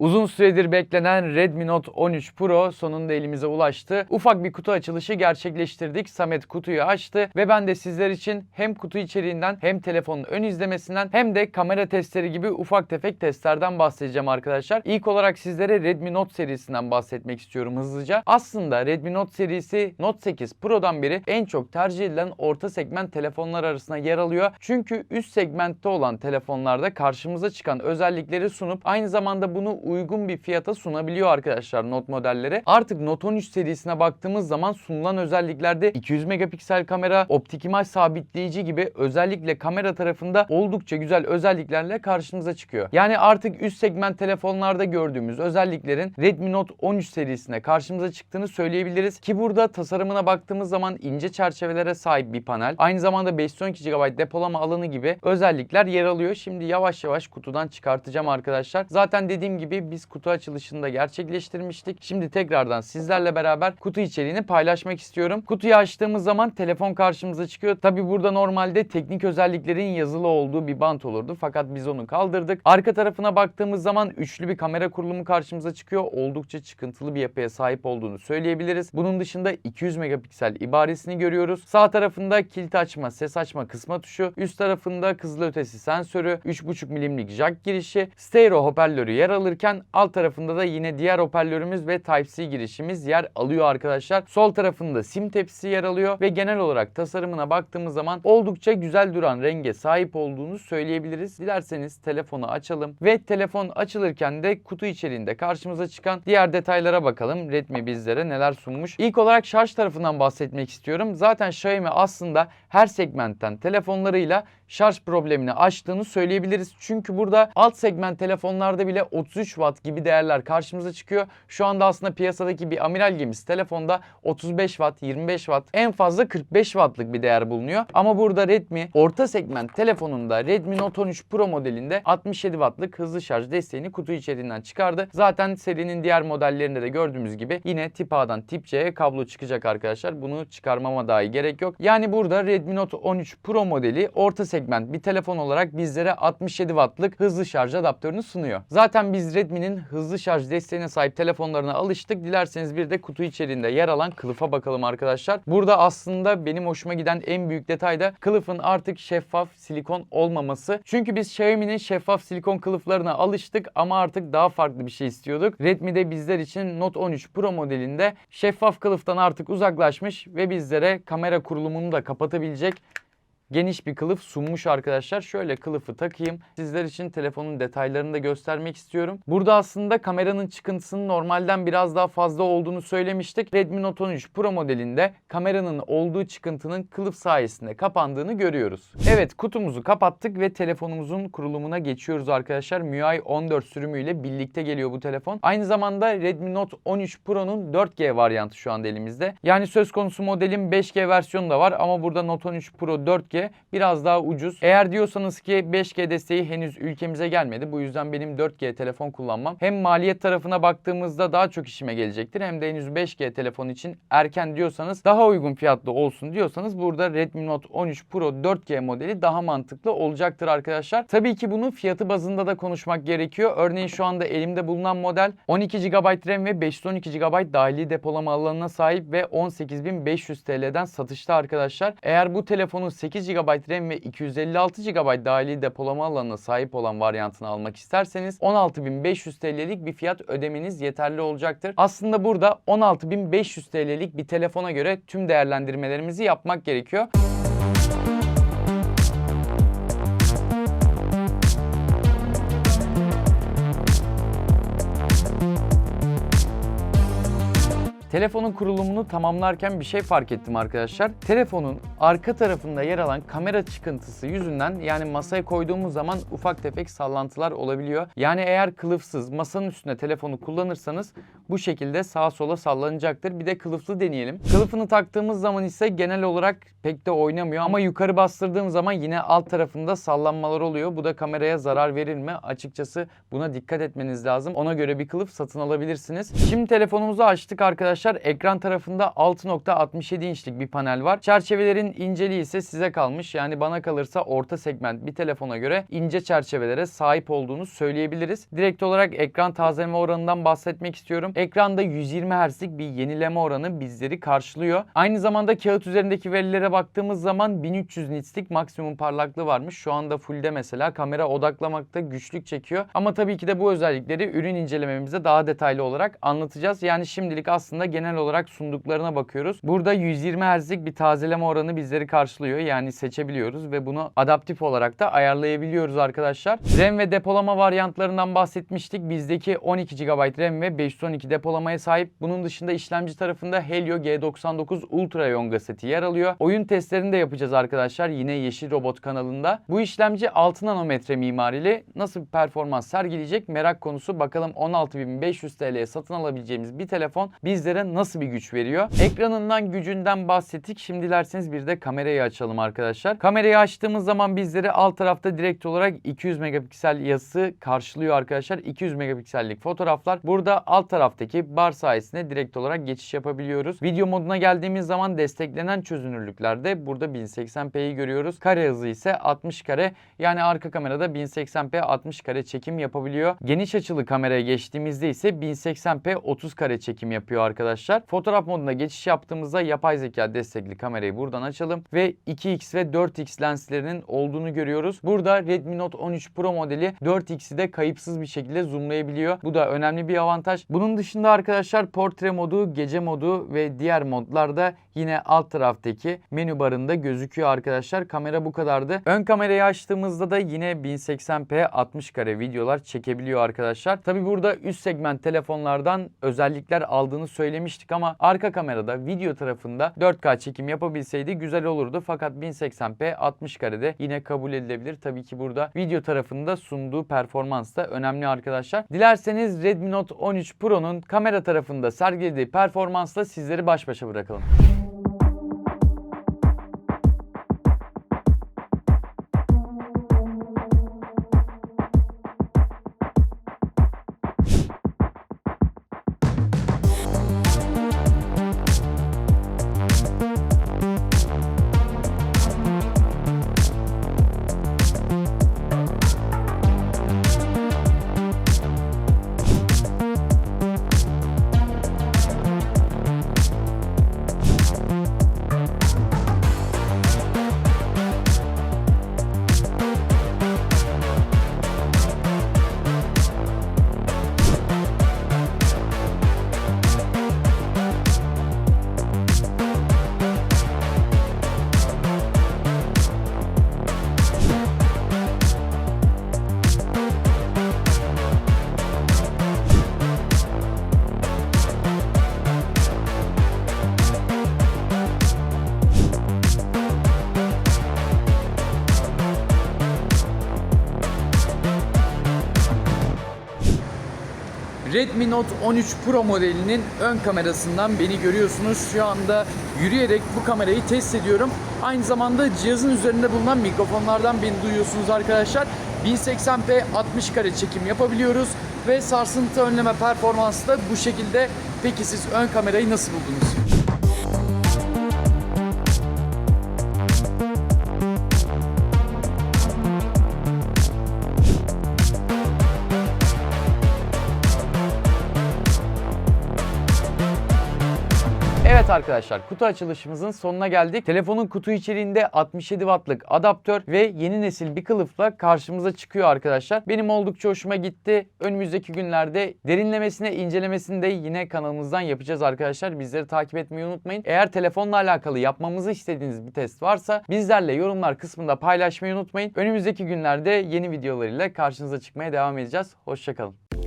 Uzun süredir beklenen Redmi Note 13 Pro sonunda elimize ulaştı. Ufak bir kutu açılışı gerçekleştirdik. Samet kutuyu açtı ve ben de sizler için hem kutu içeriğinden hem telefonun ön izlemesinden hem de kamera testleri gibi ufak tefek testlerden bahsedeceğim arkadaşlar. İlk olarak sizlere Redmi Note serisinden bahsetmek istiyorum hızlıca. Aslında Redmi Note serisi Note 8 Pro'dan beri en çok tercih edilen orta segment telefonlar arasında yer alıyor. Çünkü üst segmentte olan telefonlarda karşımıza çıkan özellikleri sunup aynı zamanda bunu uygun bir fiyata sunabiliyor arkadaşlar Note modelleri. Artık Note 13 serisine baktığımız zaman sunulan özelliklerde 200 megapiksel kamera, optik imaj sabitleyici gibi özellikle kamera tarafında oldukça güzel özelliklerle karşımıza çıkıyor. Yani artık üst segment telefonlarda gördüğümüz özelliklerin Redmi Note 13 serisine karşımıza çıktığını söyleyebiliriz ki burada tasarımına baktığımız zaman ince çerçevelere sahip bir panel, aynı zamanda 512 GB depolama alanı gibi özellikler yer alıyor. Şimdi yavaş yavaş kutudan çıkartacağım arkadaşlar. Zaten dediğim gibi biz kutu açılışında gerçekleştirmiştik. Şimdi tekrardan sizlerle beraber kutu içeriğini paylaşmak istiyorum. Kutuyu açtığımız zaman telefon karşımıza çıkıyor. Tabi burada normalde teknik özelliklerin yazılı olduğu bir bant olurdu. Fakat biz onu kaldırdık. Arka tarafına baktığımız zaman üçlü bir kamera kurulumu karşımıza çıkıyor. Oldukça çıkıntılı bir yapıya sahip olduğunu söyleyebiliriz. Bunun dışında 200 megapiksel ibaresini görüyoruz. Sağ tarafında kilit açma, ses açma kısma tuşu. Üst tarafında kızılötesi sensörü, 3.5 milimlik jack girişi, stereo hoparlörü yer alırken alt tarafında da yine diğer hoparlörümüz ve Type-C girişimiz yer alıyor arkadaşlar. Sol tarafında sim tepsisi yer alıyor ve genel olarak tasarımına baktığımız zaman oldukça güzel duran renge sahip olduğunu söyleyebiliriz. Dilerseniz telefonu açalım ve telefon açılırken de kutu içeriğinde karşımıza çıkan diğer detaylara bakalım. Redmi bizlere neler sunmuş. İlk olarak şarj tarafından bahsetmek istiyorum. Zaten Xiaomi aslında her segmentten telefonlarıyla şarj problemini aştığını söyleyebiliriz. Çünkü burada alt segment telefonlarda bile 33 Watt gibi değerler karşımıza çıkıyor. Şu anda aslında piyasadaki bir amiral gemisi telefonda 35 Watt, 25 Watt en fazla 45 Watt'lık bir değer bulunuyor. Ama burada Redmi orta segment telefonunda Redmi Note 13 Pro modelinde 67 Watt'lık hızlı şarj desteğini kutu içerisinden çıkardı. Zaten serinin diğer modellerinde de gördüğümüz gibi yine tip A'dan tip C'ye kablo çıkacak arkadaşlar. Bunu çıkarmama dahi gerek yok. Yani burada Redmi Note 13 Pro modeli orta segment bir telefon olarak bizlere 67 Watt'lık hızlı şarj adaptörünü sunuyor. Zaten biz Redmi'nin hızlı şarj desteğine sahip telefonlarına alıştık. Dilerseniz bir de kutu içeriğinde yer alan kılıfa bakalım arkadaşlar. Burada aslında benim hoşuma giden en büyük detay da kılıfın artık şeffaf silikon olmaması. Çünkü biz Xiaomi'nin şeffaf silikon kılıflarına alıştık ama artık daha farklı bir şey istiyorduk. Redmi de bizler için Note 13 Pro modelinde şeffaf kılıftan artık uzaklaşmış ve bizlere kamera kurulumunu da kapatabilecek geniş bir kılıf sunmuş arkadaşlar. Şöyle kılıfı takayım. Sizler için telefonun detaylarını da göstermek istiyorum. Burada aslında kameranın çıkıntısının normalden biraz daha fazla olduğunu söylemiştik. Redmi Note 13 Pro modelinde kameranın olduğu çıkıntının kılıf sayesinde kapandığını görüyoruz. Evet kutumuzu kapattık ve telefonumuzun kurulumuna geçiyoruz arkadaşlar. MIUI 14 sürümüyle birlikte geliyor bu telefon. Aynı zamanda Redmi Note 13 Pro'nun 4G varyantı şu anda elimizde. Yani söz konusu modelin 5G versiyonu da var ama burada Note 13 Pro 4G biraz daha ucuz. Eğer diyorsanız ki 5G desteği henüz ülkemize gelmedi. Bu yüzden benim 4G telefon kullanmam hem maliyet tarafına baktığımızda daha çok işime gelecektir hem de henüz 5G telefon için erken diyorsanız daha uygun fiyatlı olsun diyorsanız burada Redmi Note 13 Pro 4G modeli daha mantıklı olacaktır arkadaşlar. Tabii ki bunun fiyatı bazında da konuşmak gerekiyor. Örneğin şu anda elimde bulunan model 12 GB RAM ve 512 GB dahili depolama alanına sahip ve 18.500 TL'den satışta arkadaşlar. Eğer bu telefonun 8 GB RAM ve 256 GB dahili depolama alanına sahip olan varyantını almak isterseniz 16.500 TL'lik bir fiyat ödemeniz yeterli olacaktır. Aslında burada 16.500 TL'lik bir telefona göre tüm değerlendirmelerimizi yapmak gerekiyor. Telefonun kurulumunu tamamlarken bir şey fark ettim arkadaşlar. Telefonun arka tarafında yer alan kamera çıkıntısı yüzünden yani masaya koyduğumuz zaman ufak tefek sallantılar olabiliyor. Yani eğer kılıfsız masanın üstüne telefonu kullanırsanız bu şekilde sağa sola sallanacaktır. Bir de kılıflı deneyelim. Kılıfını taktığımız zaman ise genel olarak pek de oynamıyor ama yukarı bastırdığım zaman yine alt tarafında sallanmalar oluyor. Bu da kameraya zarar verir mi? Açıkçası buna dikkat etmeniz lazım. Ona göre bir kılıf satın alabilirsiniz. Şimdi telefonumuzu açtık arkadaşlar arkadaşlar ekran tarafında 6.67 inçlik bir panel var. Çerçevelerin inceliği ise size kalmış. Yani bana kalırsa orta segment bir telefona göre ince çerçevelere sahip olduğunu söyleyebiliriz. Direkt olarak ekran tazeleme oranından bahsetmek istiyorum. Ekranda 120 Hz'lik bir yenileme oranı bizleri karşılıyor. Aynı zamanda kağıt üzerindeki verilere baktığımız zaman 1300 nitslik maksimum parlaklığı varmış. Şu anda fullde mesela kamera odaklamakta güçlük çekiyor. Ama tabii ki de bu özellikleri ürün incelememizde daha detaylı olarak anlatacağız. Yani şimdilik aslında genel olarak sunduklarına bakıyoruz. Burada 120 Hz'lik bir tazeleme oranı bizleri karşılıyor. Yani seçebiliyoruz ve bunu adaptif olarak da ayarlayabiliyoruz arkadaşlar. RAM ve depolama varyantlarından bahsetmiştik. Bizdeki 12 GB RAM ve 512 depolamaya sahip. Bunun dışında işlemci tarafında Helio G99 Ultra Yonga seti yer alıyor. Oyun testlerini de yapacağız arkadaşlar. Yine Yeşil Robot kanalında. Bu işlemci 6 nanometre mimarili nasıl bir performans sergileyecek merak konusu. Bakalım 16.500 TL'ye satın alabileceğimiz bir telefon bizlere nasıl bir güç veriyor? Ekranından gücünden bahsettik. Şimdi dilerseniz bir de kamerayı açalım arkadaşlar. Kamerayı açtığımız zaman bizleri alt tarafta direkt olarak 200 megapiksel yazısı karşılıyor arkadaşlar. 200 megapiksellik fotoğraflar. Burada alt taraftaki bar sayesinde direkt olarak geçiş yapabiliyoruz. Video moduna geldiğimiz zaman desteklenen çözünürlüklerde burada 1080p'yi görüyoruz. Kare hızı ise 60 kare. Yani arka kamerada 1080p 60 kare çekim yapabiliyor. Geniş açılı kameraya geçtiğimizde ise 1080p 30 kare çekim yapıyor arkadaşlar. Fotoğraf moduna geçiş yaptığımızda yapay zeka destekli kamerayı buradan açalım ve 2x ve 4x lenslerinin olduğunu görüyoruz. Burada Redmi Note 13 Pro modeli 4x'i de kayıpsız bir şekilde zoomlayabiliyor. Bu da önemli bir avantaj. Bunun dışında arkadaşlar portre modu, gece modu ve diğer modlarda yine alt taraftaki menü barında gözüküyor arkadaşlar. Kamera bu kadardı. Ön kamerayı açtığımızda da yine 1080p 60 kare videolar çekebiliyor arkadaşlar. Tabi burada üst segment telefonlardan özellikler aldığını söylemiştik ama arka kamerada video tarafında 4K çekim yapabilseydi güzel olurdu. Fakat 1080p 60 karede yine kabul edilebilir. Tabii ki burada video tarafında sunduğu performans da önemli arkadaşlar. Dilerseniz Redmi Note 13 Pro'nun kamera tarafında sergilediği performansla sizleri baş başa bırakalım. Redmi Note 13 Pro modelinin ön kamerasından beni görüyorsunuz. Şu anda yürüyerek bu kamerayı test ediyorum. Aynı zamanda cihazın üzerinde bulunan mikrofonlardan beni duyuyorsunuz arkadaşlar. 1080p 60 kare çekim yapabiliyoruz ve sarsıntı önleme performansı da bu şekilde. Peki siz ön kamerayı nasıl buldunuz? Arkadaşlar kutu açılışımızın sonuna geldik. Telefonun kutu içeriğinde 67 wattlık adaptör ve yeni nesil bir kılıfla karşımıza çıkıyor arkadaşlar. Benim oldukça hoşuma gitti. Önümüzdeki günlerde derinlemesine incelemesini de yine kanalımızdan yapacağız arkadaşlar. Bizleri takip etmeyi unutmayın. Eğer telefonla alakalı yapmamızı istediğiniz bir test varsa bizlerle yorumlar kısmında paylaşmayı unutmayın. Önümüzdeki günlerde yeni videolarıyla karşınıza çıkmaya devam edeceğiz. Hoşçakalın.